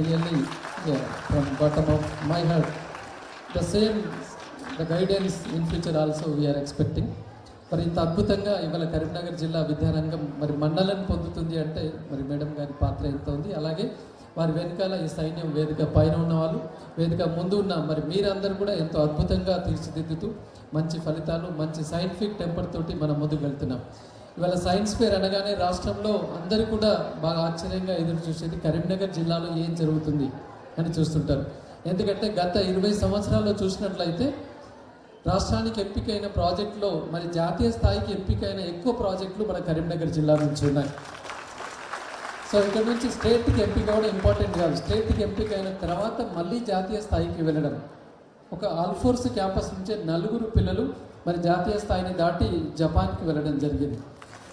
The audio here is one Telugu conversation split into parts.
really, yeah, from bottom of my heart, the same, the guidance in future also we are expecting. మరి ఇంత అద్భుతంగా ఇవాళ కరీంనగర్ జిల్లా విద్యారంగం మరి మండలం పొందుతుంది అంటే మరి మేడం గారి పాత్ర ఎంత ఉంది? అలాగే వారి వెనకాల ఈ సైన్యం వేదిక పైన ఉన్న వాళ్ళు వేదిక ముందు ఉన్న మరి మీరందరూ కూడా ఎంతో అద్భుతంగా తీర్చిదిద్దుతూ మంచి ఫలితాలు మంచి సైంటిఫిక్ టెంపర్ తోటి మనం ముందుకు వెళ్తున్నాం. ఇవాళ సైన్స్ ఫేర్ అనగానే రాష్ట్రంలో అందరూ కూడా బాగా ఆశ్చర్యంగా ఎదురు చూసేది కరీంనగర్ జిల్లాలో ఏం జరుగుతుంది అని చూస్తుంటారు. ఎందుకంటే గత ఇరవై సంవత్సరాల్లో చూసినట్లయితే రాష్ట్రానికి ఎంపికైన ప్రాజెక్టులో మరి జాతీయ స్థాయికి ఎంపికైన ఎక్కువ ప్రాజెక్టులు మన కరీంనగర్ జిల్లా నుంచి ఉన్నాయి. సో ఇక్కడ నుంచి స్టేట్కి ఎంపిక కూడా ఇంపార్టెంట్ కాదు. స్టేట్కి ఎంపిక అయిన తర్వాత మళ్ళీ జాతీయ స్థాయికి వెళ్ళడం. ఒక ఆల్ఫోర్స్ క్యాంపస్ నుంచే నలుగురు పిల్లలు మరి జాతీయ స్థాయిని దాటి జపాన్కి వెళ్ళడం జరిగింది.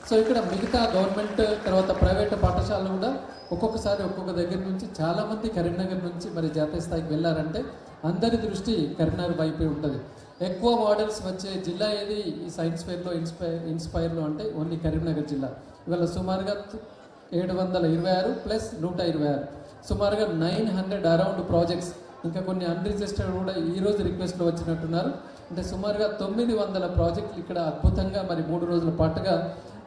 సో ఇక్కడ మిగతా గవర్నమెంట్ తర్వాత ప్రైవేట్ పాఠశాలలు కూడా ఒక్కొక్కసారి ఒక్కొక్క దగ్గర నుంచి చాలామంది కరీంనగర్ నుంచి మరి జాతీయ స్థాయికి వెళ్ళారంటే అందరి దృష్టి కరీంనగర్ వైపే ఉంటుంది. ఎక్కువ మోడల్స్ వచ్చే జిల్లా ఏది? ఈ సైన్స్ ఫేర్లో ఇన్స్పైర్ ఇన్స్పైర్లో అంటే ఓన్లీ కరీంనగర్ జిల్లా. ఇవాళ సుమారుగా ఏడు వందల ఇరవై ఆరు ప్లస్ నూట ఇరవై ఆరు. సుమారుగా నైన్ హండ్రెడ్ అరౌండ్ ప్రాజెక్ట్స్. ఇంకా కొన్ని అన్రిజిస్టర్డ్ కూడా ఈ రోజు రిక్వెస్ట్లో వచ్చినట్టున్నారు. అంటే సుమారుగా తొమ్మిది వందల ప్రాజెక్టులు ఇక్కడ అద్భుతంగా మరి మూడు రోజుల పాటుగా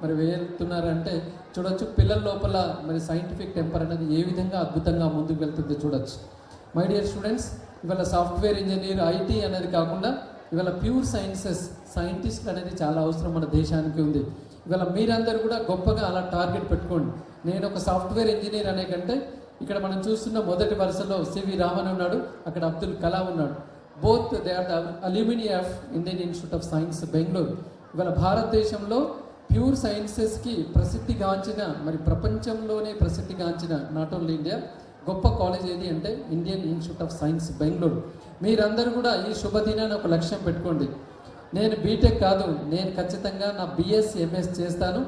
మరి వెళ్తున్నారంటే చూడొచ్చు పిల్లల లోపల మరి సైంటిఫిక్ టెంపర్ అనేది ఏ విధంగా అద్భుతంగా ముందుకు వెళ్తుందో చూడొచ్చు. మై డియర్ స్టూడెంట్స్ ఇవాళ సాఫ్ట్వేర్ ఇంజనీర్ ఐటీ అనేది కాకుండా ఇవాళ ప్యూర్ సైన్సెస్ సైంటిస్ట్ అనేది చాలా అవసరం మన దేశానికి ఉంది. ఇవాళ మీరందరూ కూడా గొప్పగా అలా టార్గెట్ పెట్టుకోండి. నేను ఒక సాఫ్ట్వేర్ ఇంజనీర్ అనే కంటే ఇక్కడ మనం చూస్తున్న మొదటి వరుసలో సివి రామన్ ఉన్నాడు అక్కడ అబ్దుల్ కలాం ఉన్నాడు. Both they are the alumni of Indian Institute of Science Bangalore ఇవాళ భారతదేశంలో ప్యూర్ సైన్సెస్కి ప్రసిద్ధిగాంచిన మరి ప్రపంచంలోనే ప్రసిద్ధిగాంచిన నాట్ ఓన్లీ ఇండియా గొప్ప కాలేజ్ ఏది అంటే Indian Institute of Science Bangalore. మీరందరూ కూడా ఈ శుభదినాన్ని ఒక లక్ష్యం పెట్టుకోండి. నేను బీటెక్ కాదు నేను ఖచ్చితంగా నా బిఎస్ ఎంఎస్ చేస్తాను.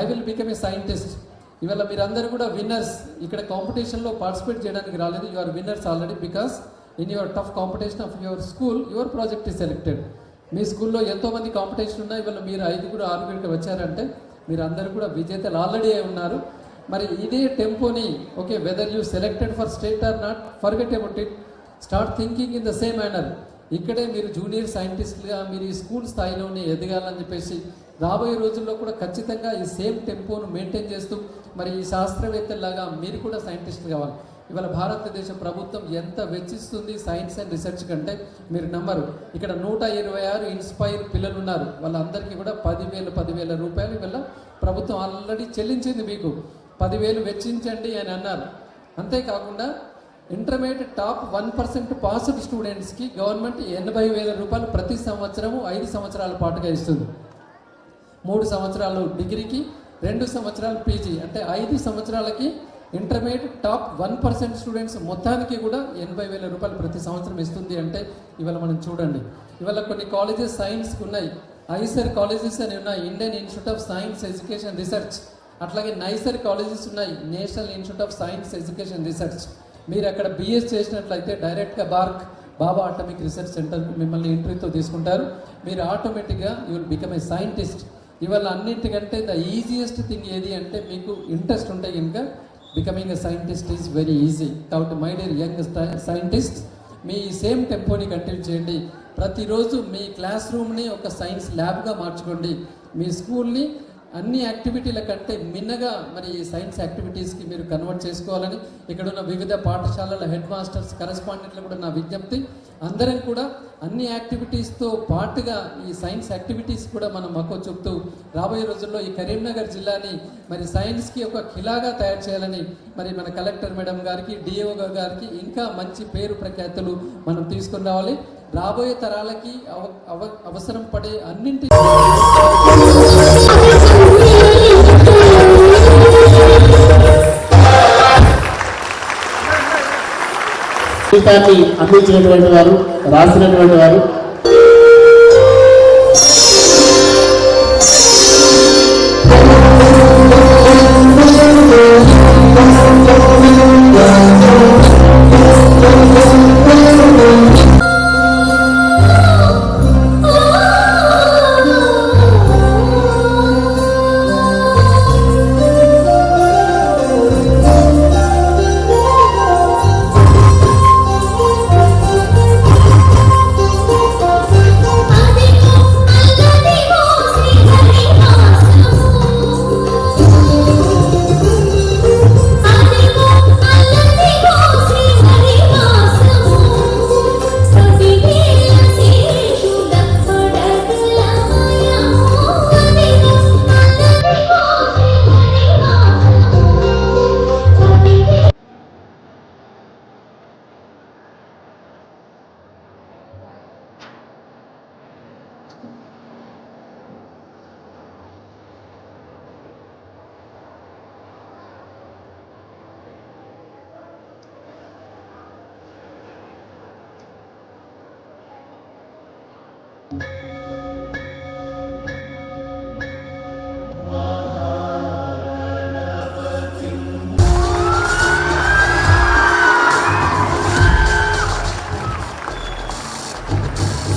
I will become a scientist. ఇవాళ మీరందరూ కూడా విన్నర్స్ ఇక్కడ కాంపిటీషన్లో పార్టిసిపేట్ చేయడానికి రాలేదు. You are winners already because in your tough competition of your school your project ఈ సెలెక్టెడ్. మీ స్కూల్లో ఎంతోమంది కాంపిటీషన్ ఉన్నాయి. ఇవాళ మీరు ఐదుగురు ఆరుగురికి వచ్చారంటే మీరు అందరూ కూడా విజేతలు ఆల్రెడీ అయి ఉన్నారు. మరి ఇదే టెంపోని okay whether you selected for state or not forget about it start thinking in the same manner ఇక్కడే మీరు జూనియర్ సైంటిస్ట్గా మీరు ఈ స్కూల్ స్థాయిలోనే ఎదగాలని చెప్పేసి రాబోయే రోజుల్లో కూడా ఖచ్చితంగా ఈ సేమ్ టెంపోను మెయింటైన్ చేస్తూ మరి ఈ శాస్త్రవేత్తలాగా మీరు కూడా సైంటిస్ట్ కావాలి ఇవాళ భారతదేశ ప్రభుత్వం ఎంత వెచ్చిస్తుంది సైన్స్ అండ్ రీసెర్చ్ కంటే మీరు నమ్మరు. ఇక్కడ నూట ఇరవై ఆరు ఇన్స్పైర్ పిల్లలు ఉన్నారు. వాళ్ళందరికీ కూడా పదివేలు పదివేల రూపాయలు ఇవాళ ప్రభుత్వం ఆల్రెడీ చెల్లించింది మీకు. పదివేలు వెచ్చించండి అని అన్నారు. అంతేకాకుండా intermediate top one percent passed స్టూడెంట్స్కి గవర్నమెంట్ ఎనభై వేల రూపాయలు ప్రతి సంవత్సరము ఐదు సంవత్సరాల పాటుగా ఇస్తుంది. మూడు సంవత్సరాలు డిగ్రీకి రెండు సంవత్సరాలు పీజీ. అంటే ఐదు సంవత్సరాలకి intermediate top one percent students మొత్తానికి కూడా ఎనభై వేల రూపాయలు ప్రతి సంవత్సరం ఇస్తుంది అంటే ఇవాళ మనం చూడండి. ఇవాళ కొన్ని కాలేజెస్ సైన్స్కి ఉన్నాయి. ఐసర్ కాలేజెస్ అని ఉన్నాయి. Indian Institute of Science Education Research. అట్లాగే నైసర్ కాలేజెస్ ఉన్నాయి. National Institute of Science Education Research. మీరు అక్కడ బిఎస్ చేసినట్లయితే డైరెక్ట్గా BARC Bhabha Atomic Research Centre మిమ్మల్ని ఇంటర్వ్యూతో తీసుకుంటారు. మీరు ఆటోమేటిక్గా you will become a scientist ఇవాళ అన్నింటికంటే ద ఈజియెస్ట్ థింగ్ ఏది అంటే మీకు ఇంట్రెస్ట్ ఉంటే కనుక becoming a scientist is very easy కాబట్టి మై డియర్ యంగ్ సైంటిస్ట్ మీ సేమ్ టెంపోని కంటిన్యూ చేయండి. ప్రతిరోజు మీ క్లాస్ రూమ్ని ఒక సైన్స్ ల్యాబ్గా మార్చుకోండి. మీ స్కూల్ని అన్ని యాక్టివిటీల కంటే మిన్నగా మరి ఈ సైన్స్ యాక్టివిటీస్కి మీరు కన్వర్ట్ చేసుకోవాలని ఇక్కడున్న వివిధ పాఠశాలల హెడ్ మాస్టర్స్ కరెస్పాండెంట్లు కూడా నా విజ్ఞప్తి. అందరం కూడా అన్ని యాక్టివిటీస్తో పాటుగా ఈ సైన్స్ యాక్టివిటీస్ కూడా మనం మక్కువ చూపుతూ రాబోయే రోజుల్లో ఈ కరీంనగర్ జిల్లాని మరి సైన్స్కి ఒక ఖిలాగా తయారు చేయాలని మరి మన కలెక్టర్ మేడం గారికి డిఓ గారికి ఇంకా మంచి పేరు ప్రఖ్యాతులు మనం తీసుకుని రావాలి. రాబోయే తరాలకి అవ అవ అవసరం పడే అన్నింటి పుస్తకాన్ని అందించినటువంటి వారు రాసినటువంటి వారు